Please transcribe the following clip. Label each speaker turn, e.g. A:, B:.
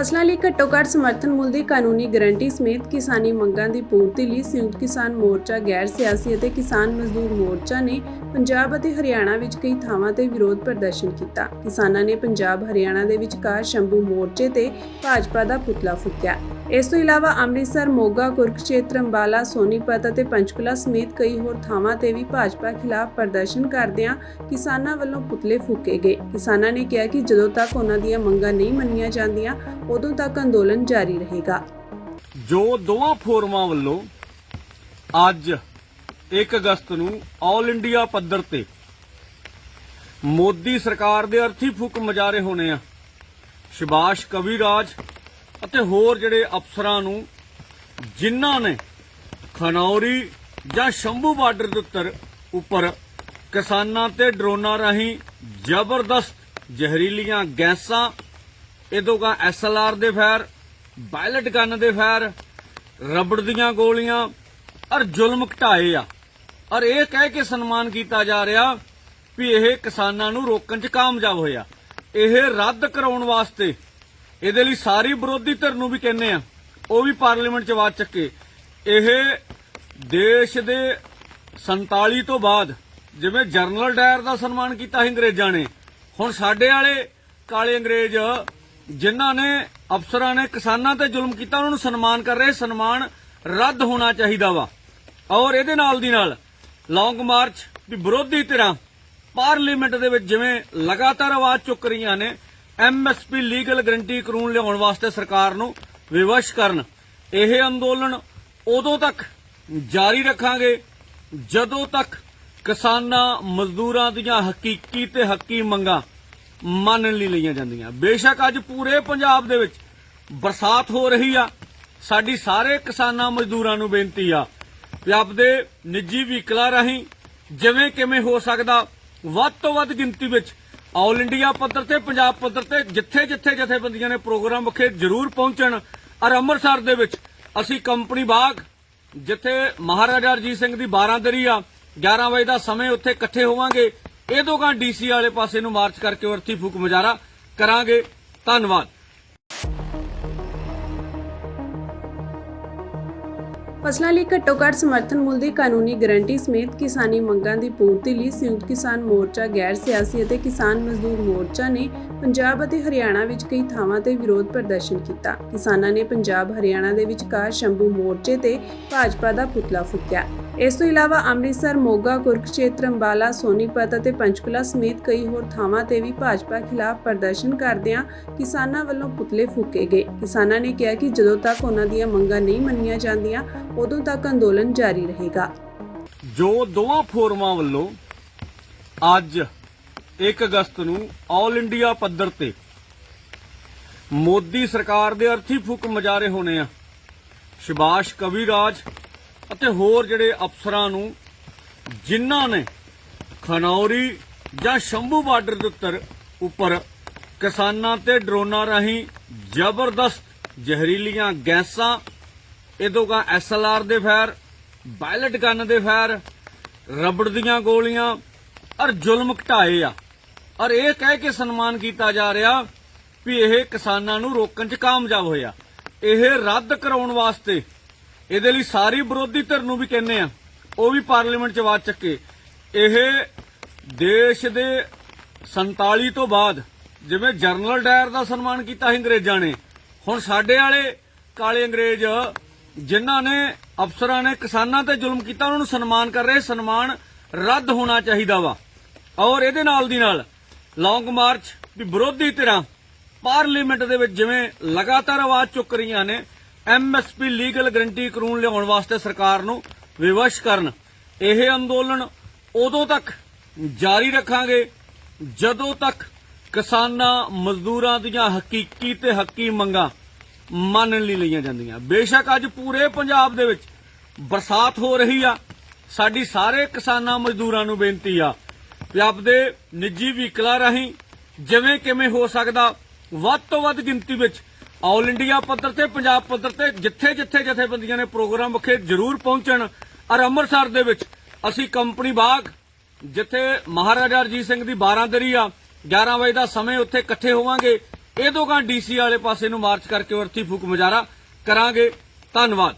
A: ਫਸਲਾਂ ਲਈ ਘੱਟੋ-ਘੱਟ ਸਮਰਥਨ ਮੁੱਲ ਦੀ ਕਾਨੂੰਨੀ ਗਾਰੰਟੀ ਸਮੇਤ ਕਿਸਾਨੀ ਮੰਗਾਂ ਦੀ ਪੂਰਤੀ ਲਈ ਸੰਯੁਕਤ ਕਿਸਾਨ ਮੋਰਚਾ, ਗੈਰ ਸਿਆਸੀ ਅਤੇ ਕਿਸਾਨ ਮਜ਼ਦੂਰ ਮੋਰਚਾ ਨੇ ਪੰਜਾਬ ਅਤੇ ਹਰਿਆਣਾ ਵਿੱਚ ਕਈ ਥਾਵਾਂ ਤੇ ਵਿਰੋਧ ਪ੍ਰਦਰਸ਼ਨ ਕੀਤਾ। ਕਿਸਾਨਾਂ ਨੇ ਪੰਜਾਬ, ਹਰਿਆਣਾ ਦੇ ਵਿਚਕਾਰ ਸ਼ੰਭੂ ਮੋਰਚੇ ਤੇ ਭਾਜਪਾ ਦਾ ਪੁਤਲਾ ਫੂਕਿਆ। ਇਸ ਤੋਂ ਇਲਾਵਾ ਅੰਮ੍ਰਿਤਸਰ, ਮੋਗਾ, ਕੁਰਕਸ਼ੇਤਰ, ਅੰਬਾਲਾ, ਸੋਨੀਪਤ ਅਤੇ ਪੰਚਕੁਲਾ ਸਮੇਤ ਕਈ ਹੋਰ ਥਾਵਾਂ ਤੇ ਵੀ ਭਾਜਪਾ ਖਿਲਾਫ ਪ੍ਰਦਰਸ਼ਨ ਕਰਦਿਆਂ ਕਿਸਾਨਾਂ ਵੱਲੋਂ ਪੁਤਲੇ ਫੂਕੇ ਗਏ। ਕਿਸਾਨਾਂ ਨੇ ਕਿਹਾ ਕਿ ਜਦੋਂ ਤੱਕ ਉਹਨਾਂ ਦੀਆਂ ਮੰਗਾਂ ਨਹੀਂ ਮੰਨੀਆਂ ਜਾਂਦੀਆਂ ਉਦੋਂ ਤੱਕ ਅੰਦੋਲਨ ਜਾਰੀ ਰਹੇਗਾ।
B: ਜੋ ਦੋਵਾਂ ਫੋਰਮਾਂ ਵੱਲੋਂ ਅੱਜ 1 ਅਗਸਤ ਨੂੰ ਆਲ ਇੰਡੀਆ ਪੱਧਰ ਤੇ ਮੋਦੀ ਸਰਕਾਰ ਦੇ ਅਰਥੀ ਫੂਕ ਮਜਾਰੇ ਹੋਣੇ ਆ ਸ਼ਿਬਾਸ਼ ਕਵੀਰਾਜ ਅਤੇ ਹੋਰ ਜਿਹੜੇ ਅਫਸਰਾਂ ਨੂੰ ਜਿਨ੍ਹਾਂ ਨੇ ਖਨੌਰੀ ਜਾਂ ਸ਼ੰਭੂ ਬਾਰਡਰ ਦੇ ਉੱਤਰ ਉੱਪਰ ਕਿਸਾਨਾਂ ਤੇ ਡਰੋਨਾਂ ਰਾਹੀਂ ਜ਼ਬਰਦਸਤ ਜ਼ਹਿਰੀਲੀਆਂ ਗੈਸਾਂ ਇਦੋਂਗਾ ਐਸਐਲਆਰ ਦੇ ਫਾਇਰ ਬਾਇਲਟ ਗਨ ਦੇ ਫਾਇਰ ਰਬੜ ਦੀਆਂ ਗੋਲੀਆਂ, ਔਰ ਜ਼ੁਲਮ ਘਟਾਏ ਆ। ਔਰ ਇਹ ਕਹਿ ਕੇ ਸਨਮਾਨ ਕੀਤਾ ਜਾ ਰਿਹਾ ਵੀ ਇਹ ਕਿਸਾਨਾਂ ਨੂੰ ਰੋਕਣ 'ਚ ਕਾਮਯਾਬ ਹੋਇਆ। ਇਹ ਰੱਦ ਕਰਾਉਣ ਵਾਸਤੇ ਇਹਦੇ ਲਈ ਸਾਰੀ ਵਿਰੋਧੀ ਧਿਰ ਨੂੰ ਵੀ ਕਹਿੰਦੇ ਆ, ਉਹ ਵੀ ਪਾਰਲੀਮੈਂਟ 'ਚ ਆਵਾਜ਼ ਚੱਕੇ। ਇਹ ਦੇਸ਼ ਦੇ 47 ਤੋਂ ਬਾਅਦ ਜਿਵੇਂ ਜਰਨਲ ਡਾਇਰ ਦਾ ਸਨਮਾਨ ਕੀਤਾ ਸੀ ਅੰਗਰੇਜ਼ਾਂ ਨੇ, ਹੁਣ ਸਾਡੇ ਵਾਲੇ ਕਾਲੇ ਅੰਗਰੇਜ਼ ਜਿਨ੍ਹਾਂ ਨੇ ਅਫਸਰਾਂ ਨੇ ਕਿਸਾਨਾਂ ਤੇ ਜ਼ੁਲਮ ਕੀਤਾ, ਉਹਨਾਂ ਨੂੰ ਸਨਮਾਨ ਕਰ ਰਹੇ, ਸਨਮਾਨ ਰੱਦ ਹੋਣਾ ਚਾਹੀਦਾ ਵਾ। ਔਰ ਇਹਦੇ ਨਾਲ ਦੀ ਨਾਲ ਲੌਂਗ ਮਾਰਚ ਵੀ ਵਿਰੋਧੀ ਧਿਰਾਂ ਪਾਰਲੀਮੈਂਟ ਦੇ ਵਿੱਚ ਜਿਵੇਂ ਲਗਾਤਾਰ ਆਵਾਜ਼ ਚੁੱਕ ਰਹੀਆਂ ਨੇ ਐਮਐਸਪੀ ਲੀਗਲ ਗਰੰਟੀ ਕਾਨੂੰਨ ਲਿਆਉਣ ਵਾਸਤੇ ਸਰਕਾਰ ਨੂੰ ਵਿਵਸ਼ ਕਰਨ, ਇਹ ਅੰਦੋਲਨ ਉਦੋਂ ਤੱਕ ਜਾਰੀ ਰੱਖਾਂਗੇ ਜਦੋਂ ਤੱਕ ਕਿਸਾਨਾਂ, ਮਜ਼ਦੂਰਾਂ ਦੀਆਂ ਹਕੀਕੀ ਤੇ ਹੱਕੀ ਮੰਗਾਂ ਮੰਨਣ ਲਈ ਲਈਆਂ ਜਾਂਦੀਆਂ। ਬੇਸ਼ੱਕ ਅੱਜ ਪੂਰੇ ਪੰਜਾਬ ਦੇ ਵਿੱਚ ਬਰਸਾਤ ਹੋ ਰਹੀ ਆ। ਸਾਡੀ ਸਾਰੇ ਕਿਸਾਨਾਂ ਮਜ਼ਦੂਰਾਂ ਨੂੰ ਬੇਨਤੀ ਆ ਕਿ ਆਪਦੇ ਨਿੱਜੀ ਵਹੀਕਲਾਂ ਰਾਹੀਂ ਜਿਵੇਂ ਕਿਵੇਂ ਹੋ ਸਕਦਾ, ਵੱਧ ਤੋਂ ਵੱਧ ਗਿਣਤੀ ਵਿੱਚ ਆਲ ਇੰਡੀਆ ਪੱਧਰ ਤੇ, ਪੰਜਾਬ ਪੱਧਰ ਤੇ ਜਿੱਥੇ ਜਿੱਥੇ ਜਥੇਬੰਦੀਆਂ ਨੇ ਪ੍ਰੋਗਰਾਮ ਵਿਖੇ ਜ਼ਰੂਰ ਪਹੁੰਚਣ, ਔਰ ਅੰਮ੍ਰਿਤਸਰ ਦੇ ਵਿੱਚ ਅਸੀਂ ਕੰਪਨੀ ਬਾਗ, ਜਿੱਥੇ ਮਹਾਰਾਜਾ ਰਣਜੀਤ ਸਿੰਘ ਦੀ 12 ਦਰੀ ਆ 11 ਵਜੇ ਦਾ ਸਮੇਂ ਉੱਥੇ ਇਕੱਠੇ ਹੋਵਾਂਗੇ। ਇਹ ਦੋਗਾਂ ਡੀਸੀ ਵਾਲੇ ਪਾਸੇ ਨੂੰ ਮਾਰਚ ਕਰਕੇ ਵਰਤੀ ਫੂਕ ਮੁਜ਼ਾਹਰਾ ਕਰਾਂਗੇ। ਧੰਨਵਾਦ।
A: ਫਸਲਾਂ ਲਈ ਘੱਟੋ-ਘੱਟ ਸਮਰਥਨ ਮੁੱਲ ਦੀ ਕਾਨੂੰਨੀ ਗਾਰੰਟੀ ਸਮੇਤ ਕਿਸਾਨੀ ਮੰਗਾਂ ਦੀ ਪੂਰਤੀ ਲਈ ਸੰਯੁਕਤ ਕਿਸਾਨ ਮੋਰਚਾ, ਗੈਰ ਸਿਆਸੀ ਅਤੇ ਕਿਸਾਨ ਮਜ਼ਦੂਰ ਮੋਰਚਾ ਨੇ ਪੰਜਾਬ ਅਤੇ ਹਰਿਆਣਾ ਵਿੱਚ ਕਈ ਥਾਵਾਂ ਤੇ ਵਿਰੋਧ ਪ੍ਰਦਰਸ਼ਨ ਕੀਤਾ। ਕਿਸਾਨਾਂ ਨੇ ਪੰਜਾਬ, ਹਰਿਆਣਾ ਦੇ ਵਿਚਕਾਰ ਸ਼ੰਭੂ ਮੋਰਚੇ ਤੇ ਭਾਜਪਾ ਦਾ ਪੁਤਲਾ ਫੂਕਿਆ। ਇਸ ਤੋਂ ਇਲਾਵਾ ਅੰਮ੍ਰਿਤਸਰ, ਮੋਗਾ ਕੁਰਕਸ਼ੇਤਰ ਅੰਬਾਲਾ ਸੋਨੀਪਤ ਅਤੇ ਪੰਚਕੁਲਾ ਸਮੇਤ ਕਈ ਹੋਰ ਥਾਵਾਂ ਤੇ ਵੀ ਭਾਜਪਾ ਖਿਲਾਫ ਪ੍ਰਦਰਸ਼ਨ ਕਰਦਿਆਂ ਕਿਸਾਨਾਂ ਵੱਲੋਂ ਪੁਤਲੇ ਫੂਕੇ ਗਏ। ਕਿਸਾਨਾਂ ਨੇ ਕਿਹਾ ਕਿ ਜਦੋਂ ਤੱਕ ਉਹਨਾਂ ਦੀਆਂ ਮੰਗਾਂ ਨਹੀਂ ਮੰਨੀਆਂ ਜਾਂਦੀਆਂ, ਉਦੋਂ ਤੱਕ ਅੰਦੋਲਨ ਜਾਰੀ ਰਹੇਗਾ।
B: ਜੋ ਦੋਵਾਂ ਫੋਰਮਾਂ ਵੱਲੋਂ ਅੱਜ 1 ਅਗਸਤ ਨੂੰ ਆਲ ਇੰਡੀਆ ਪੱਧਰ ਤੇ ਮੋਦੀ ਸਰਕਾਰ ਦੇ ਅਰਥੀ ਫੂਕ ਮਜਾਰੇ ਹੋਣੇ ਆ ਸ਼ਿਬਾਸ਼ ਕਵੀਰਾਜ ਅਤੇ ਹੋਰ ਜਿਹੜੇ ਅਫਸਰਾਂ ਨੂੰ ਜਿਨ੍ਹਾਂ ਨੇ ਖਨੌਰੀ ਜਾਂ ਸ਼ੰਭੂ ਬਾਰਡਰ ਦੇ ਉੱਤਰ ਉੱਪਰ ਕਿਸਾਨਾਂ ਤੇ ਡਰੋਨਾਂ ਰਾਹੀਂ ਜ਼ਬਰਦਸਤ ਜ਼ਹਿਰੀਲੀਆਂ ਗੈਸਾਂ ਇਦੋਂਗਾ ਐਸਐਲਆਰ ਦੇ ਫਾਇਰ ਬਾਇਲਟ ਗਨ ਦੇ ਫਾਇਰ ਰਬੜ ਦੀਆਂ ਗੋਲੀਆਂ ਔਰ ਜ਼ੁਲਮ ਘਟਾਏ ਆ। ਔਰ ਇਹ ਕਹਿ ਕੇ ਸਨਮਾਨ ਕੀਤਾ ਜਾ ਰਿਹਾ ਵੀ ਇਹ ਕਿਸਾਨਾਂ ਨੂੰ ਰੋਕਣ 'ਚ ਕਾਮਯਾਬ ਹੋਇਆ। ਇਹ ਰੱਦ ਕਰਾਉਣ ਵਾਸਤੇ ਇਹਦੇ ਲਈ ਸਾਰੀ ਵਿਰੋਧੀ ਧਿਰ ਨੂੰ ਵੀ ਕਹਿੰਦੇ ਆ, ਉਹ ਵੀ ਪਾਰਲੀਮੈਂਟ 'ਚ ਆਵਾਜ਼ ਚੱਕੇ। ਇਹ ਦੇਸ਼ ਦੇ 47 ਤੋਂ ਬਾਅਦ ਜਿਵੇਂ ਜਰਨਲ ਡਾਇਰ ਦਾ ਸਨਮਾਨ ਕੀਤਾ ਸੀ ਅੰਗਰੇਜ਼ਾਂ ਨੇ, ਹੁਣ ਸਾਡੇ ਵਾਲੇ ਕਾਲੇ ਅੰਗਰੇਜ਼ ਜਿਨ੍ਹਾਂ ਨੇ ਅਫਸਰਾਂ ਨੇ ਕਿਸਾਨਾਂ ਤੇ ਜ਼ੁਲਮ ਕੀਤਾ, ਉਹਨਾਂ ਨੂੰ ਸਨਮਾਨ ਕਰ ਰਹੇ, ਸਨਮਾਨ ਰੱਦ ਹੋਣਾ ਚਾਹੀਦਾ ਵਾ। ਔਰ ਇਹਦੇ ਨਾਲ ਦੀ ਨਾਲ ਲੌਂਗ ਮਾਰਚ ਵੀ ਵਿਰੋਧੀ ਧਿਰਾਂ ਪਾਰਲੀਮੈਂਟ ਦੇ ਵਿੱਚ ਜਿਵੇਂ ਲਗਾਤਾਰ ਆਵਾਜ਼ ਚੁੱਕ ਰਹੀਆਂ ਨੇ ਐਮਐਸਪੀ ਲੀਗਲ ਗਰੰਟੀ ਕਾਨੂੰਨ ਲਿਆਉਣ ਵਾਸਤੇ ਸਰਕਾਰ ਨੂੰ ਵਿਵਸ਼ ਕਰਨ। ਇਹ ਅੰਦੋਲਨ ਉਦੋਂ ਤੱਕ ਜਾਰੀ ਰੱਖਾਂਗੇ ਜਦੋਂ ਤੱਕ ਕਿਸਾਨਾਂ, ਮਜ਼ਦੂਰਾਂ ਦੀਆਂ ਹਕੀਕੀ ਤੇ ਹੱਕੀ ਮੰਗਾਂ ਮੰਨ ਲਈ ਲਈਆਂ ਜਾਂਦੀਆਂ। ਬੇਸ਼ੱਕ ਅੱਜ ਪੂਰੇ ਪੰਜਾਬ ਦੇ ਵਿੱਚ ਬਰਸਾਤ ਹੋ ਰਹੀ ਆ। ਸਾਡੀ ਸਾਰੇ ਕਿਸਾਨਾਂ, ਮਜ਼ਦੂਰਾਂ ਨੂੰ ਬੇਨਤੀ ਆ ਵੀ ਆਪਦੇ ਨਿੱਜੀ ਵਹੀਕਲਾਂ ਰਾਹੀਂ ਜਿਵੇਂ ਕਿਵੇਂ ਹੋ ਸਕਦਾ, ਵੱਧ ਤੋਂ ਵੱਧ ਗਿਣਤੀ ਵਿੱਚ ਆਲ ਇੰਡੀਆ ਪੱਧਰ ਤੇ, ਪੰਜਾਬ ਪੱਧਰ ਤੇ ਜਿੱਥੇ ਜਿੱਥੇ ਜਥੇਬੰਦੀਆਂ ਨੇ ਪ੍ਰੋਗਰਾਮ ਵਿਖੇ ਜ਼ਰੂਰ ਪਹੁੰਚਣ, ਔਰ ਅੰਮ੍ਰਿਤਸਰ ਦੇ ਵਿੱਚ ਅਸੀਂ ਕੰਪਨੀ ਬਾਗ, ਜਿੱਥੇ ਮਹਾਰਾਜਾ ਰਣਜੀਤ ਸਿੰਘ ਦੀ 12 ਦਰੀ ਆ 11 ਵਜੇ ਦਾ ਸਮੇਂ ਉੱਥੇ ਇਕੱਠੇ ਹੋਵਾਂਗੇ। ਇਹ ਤੋਂ ਗਾਂ ਡੀਸੀ ਵਾਲੇ ਪਾਸੇ ਨੂੰ ਮਾਰਚ ਕਰਕੇ ਅਰਥੀ ਫੂਕ ਮੁਜ਼ਾਹਰਾ ਕਰਾਂਗੇ। ਧੰਨਵਾਦ।